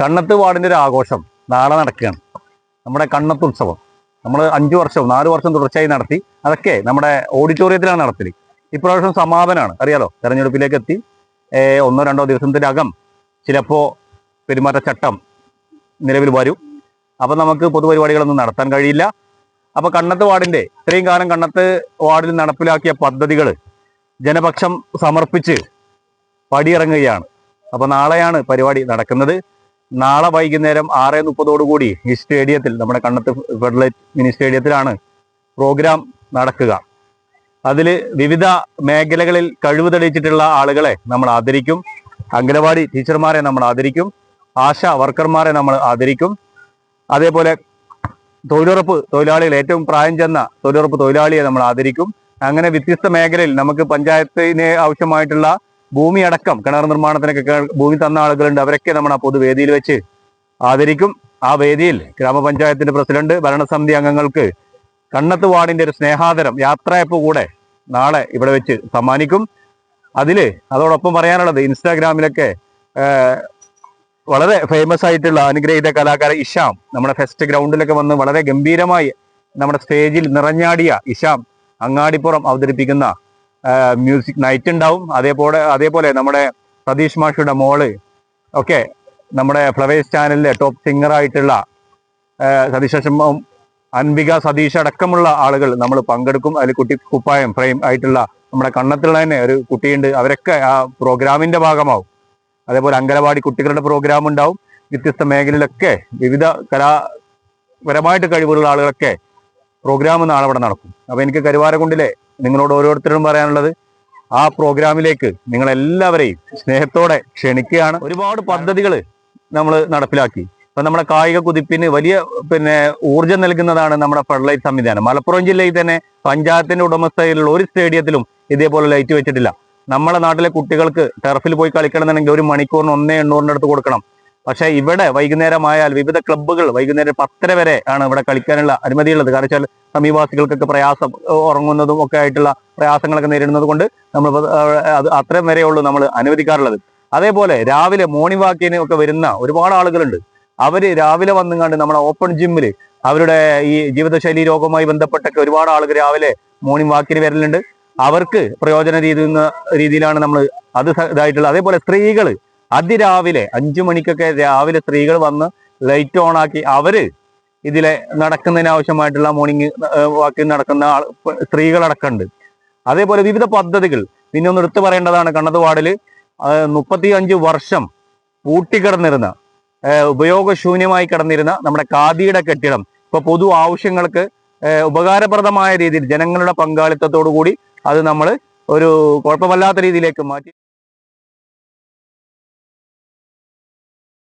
കണ്ണത്ത് വാടിന്റെ ഒരു ആഘോഷം നാളെ നടക്കുകയാണ്. നമ്മുടെ കണ്ണത്ത് ഉത്സവം. നമ്മൾ അഞ്ച് വർഷവും നാല് വർഷം തുടർച്ചയായി നടത്തി. അതൊക്കെ നമ്മുടെ ഓഡിറ്റോറിയത്തിലാണ് നടത്തൽ ഇപ്രാവശ്യം സമാപനമാണ് അറിയാലോ? തെരഞ്ഞെടുപ്പിലേക്ക് എത്തി ഒന്നോ രണ്ടോ ദിവസത്തിനകം ചിലപ്പോൾ പെരുമാറ്റച്ചട്ടം നിലവിൽ വരും. അപ്പം നമുക്ക് പൊതുപരിപാടികളൊന്നും നടത്താൻ കഴിയില്ല. അപ്പോൾ കണ്ണത്ത് വാർഡിന്റെ ഇത്രയും കാലം കണ്ണത്ത് വാർഡിൽ നടപ്പിലാക്കിയ പദ്ധതികൾ ജനപക്ഷം സമർപ്പിച്ച് പടിയിറങ്ങുകയാണ്. അപ്പോൾ നാളെയാണ് പരിപാടി നടക്കുന്നത്. നാളെ വൈകുന്നേരം ആറ് മുപ്പതോടുകൂടി ഈ സ്റ്റേഡിയത്തിൽ നമ്മുടെ കണ്ണത്ത് ഫെഡറേറ്റ് മിനി സ്റ്റേഡിയത്തിലാണ് പ്രോഗ്രാം നടക്കുക. അതിൽ വിവിധ മേഖലകളിൽ കഴിവ് തെളിയിച്ചിട്ടുള്ള ആളുകളെ നമ്മൾ ആദരിക്കും. അംഗനവാടി ടീച്ചർമാരെ നമ്മൾ ആദരിക്കും. ആശാ വർക്കർമാരെ നമ്മൾ ആദരിക്കും. അതേപോലെ തൊഴിലുറപ്പ് തൊഴിലാളികൾ ഏറ്റവും പ്രായം ചെന്ന തൊഴിലുറപ്പ് തൊഴിലാളിയെ നമ്മൾ ആദരിക്കും. അങ്ങനെ വ്യത്യസ്ത മേഖലയിൽ നമുക്ക് പഞ്ചായത്തിന് ആവശ്യമായിട്ടുള്ള ഭൂമി അടക്കം കിണർ നിർമ്മാണത്തിനൊക്കെ ഭൂമി തന്ന ആളുകളുണ്ട്. അവരൊക്കെ നമ്മൾ ആ പൊതുവേദിയിൽ വെച്ച് ആദരിക്കും. ആ വേദിയിൽ ഗ്രാമപഞ്ചായത്തിന്റെ പ്രസിഡന്റ് ഭരണസമിതി അംഗങ്ങൾക്ക് കണ്ണത്ത് വാർഡിന്റെ ഒരു സ്നേഹാദരം യാത്രയപ്പ് കൂടെ നാളെ ഇവിടെ വെച്ച് സമ്മാനിക്കും. അതിൽ അതോടൊപ്പം പറയാനുള്ളത് ഇൻസ്റ്റാഗ്രാമിലൊക്കെ വളരെ ഫേമസ് ആയിട്ടുള്ള അനുഗ്രഹീത കലാകാരൻ ഇഷാം നമ്മുടെ ഫെസ്റ്റ് ഗ്രൗണ്ടിലൊക്കെ വന്ന് വളരെ ഗംഭീരമായി നമ്മുടെ സ്റ്റേജിൽ നിറഞ്ഞാടിയ ഇഷാം അങ്ങാടിപ്പുറം അവതരിപ്പിക്കുന്ന മ്യൂസിക് നൈറ്റ് ഉണ്ടാവും. അതേപോലെ അതേപോലെ നമ്മുടെ സതീഷ് മാഷിയുടെ മോൾ ഒക്കെ നമ്മുടെ ഫ്ലവേഴ്സ് ചാനലിലെ ടോപ്പ് സിംഗർ ആയിട്ടുള്ള സതീഷ് അൻപിക സതീഷ് അടക്കമുള്ള ആളുകൾ നമ്മൾ പങ്കെടുക്കും. അതിൽ കുട്ടി കുപ്പായം ഫ്രെയിം ആയിട്ടുള്ള നമ്മുടെ കണ്ണത്തുള്ള തന്നെ ഒരു കുട്ടിയുണ്ട്. അവരൊക്കെ ആ പ്രോഗ്രാമിന്റെ ഭാഗമാവും. അതേപോലെ അങ്കനവാടി കുട്ടികളുടെ പ്രോഗ്രാം ഉണ്ടാവും. വ്യത്യസ്ത മേഖലയിലൊക്കെ വിവിധ കലാപരമായിട്ട് കഴിവുള്ള ആളുകളൊക്കെ പ്രോഗ്രാം നാളെ അവിടെ നടക്കും. അപ്പോൾ എനിക്ക് കരുവാരക്കുണ്ടിലെ നിങ്ങളോട് ഓരോരുത്തരും പറയാനുള്ളത് ആ പ്രോഗ്രാമിലേക്ക് നിങ്ങൾ എല്ലാവരെയും സ്നേഹത്തോടെ ക്ഷണിക്കുകയാണ്. ഒരുപാട് പദ്ധതികൾ നമ്മൾ നടപ്പിലാക്കി. ഇപ്പൊ നമ്മുടെ കായിക കുതിപ്പിന് വലിയ പിന്നെ ഊർജം നൽകുന്നതാണ് നമ്മുടെ ഫ്ലഡ് സംവിധാനം. മലപ്പുറം ജില്ലയിൽ തന്നെ പഞ്ചായത്തിന്റെ ഉടമസ്ഥയിലുള്ള ഒരു സ്റ്റേഡിയത്തിലും ഇതേപോലെ ലൈറ്റ് വെച്ചിട്ടില്ല. നമ്മുടെ നാട്ടിലെ കുട്ടികൾക്ക് ടർഫിൽ പോയി കളിക്കണമെന്നുണ്ടെങ്കിൽ ഒരു മണിക്കൂറിന് ഒന്നേ എണ്ണൂറിന്റെ അടുത്ത് കൊടുക്കണം. പക്ഷേ ഇവിടെ വൈകുന്നേരമായാൽ വിവിധ ക്ലബ്ബുകൾ വൈകുന്നേരം പത്തര വരെ ആണ് ഇവിടെ കളിക്കാനുള്ള അനുമതിയുള്ളത്. കാരണം വെച്ചാൽ സമീപവാസികൾക്കൊക്കെ പ്രയാസം ഉറങ്ങുന്നതും ഒക്കെ ആയിട്ടുള്ള പ്രയാസങ്ങളൊക്കെ നേരിടുന്നത് കൊണ്ട് നമ്മൾ അത് അത്രയും വരെയുള്ളൂ നമ്മൾ അനുവദിക്കാറുള്ളത്. അതേപോലെ രാവിലെ മോർണിംഗ് വാക്കിന് ഒക്കെ വരുന്ന ഒരുപാട് ആളുകളുണ്ട്. അവർ രാവിലെ വന്നുകൊണ്ട് നമ്മുടെ ഓപ്പൺ ജിമ്മിൽ അവരുടെ ഈ ജീവിതശൈലി രോഗവുമായി ബന്ധപ്പെട്ടൊക്കെ ഒരുപാട് ആളുകൾ രാവിലെ മോർണിംഗ് വാക്കിന് വരലുണ്ട്. അവർക്ക് പ്രയോജന രീതി രീതിയിലാണ് നമ്മൾ അത് ഇതായിട്ടുള്ളത്. അതേപോലെ സ്ത്രീകൾ അതിരാവിലെ അഞ്ചു മണിക്കൊക്കെ രാവിലെ സ്ത്രീകൾ വന്ന് ലൈറ്റ് ഓൺ ആക്കി അവർ ഇതിലെ നടക്കുന്നതിന് ആവശ്യമായിട്ടുള്ള മോർണിംഗ് വാക്കിൽ നടക്കുന്ന ആൾ സ്ത്രീകളടക്കമുണ്ട്. അതേപോലെ വിവിധ പദ്ധതികൾ. പിന്നെ ഒന്ന് എടുത്തു പറയേണ്ടതാണ് കണ്ണത് വാർഡിൽ മുപ്പത്തി അഞ്ച് വർഷം പൂട്ടിക്കിടന്നിരുന്ന ഉപയോഗശൂന്യമായി കിടന്നിരുന്ന നമ്മുടെ ഖാദിയുടെ കെട്ടിടം. ഇപ്പൊ പൊതു ആവശ്യങ്ങൾക്ക് ഉപകാരപ്രദമായ രീതിയിൽ ജനങ്ങളുടെ പങ്കാളിത്തത്തോടു കൂടി അത് നമ്മൾ ഒരു കുഴപ്പമല്ലാത്ത രീതിയിലേക്ക് മാറ്റി.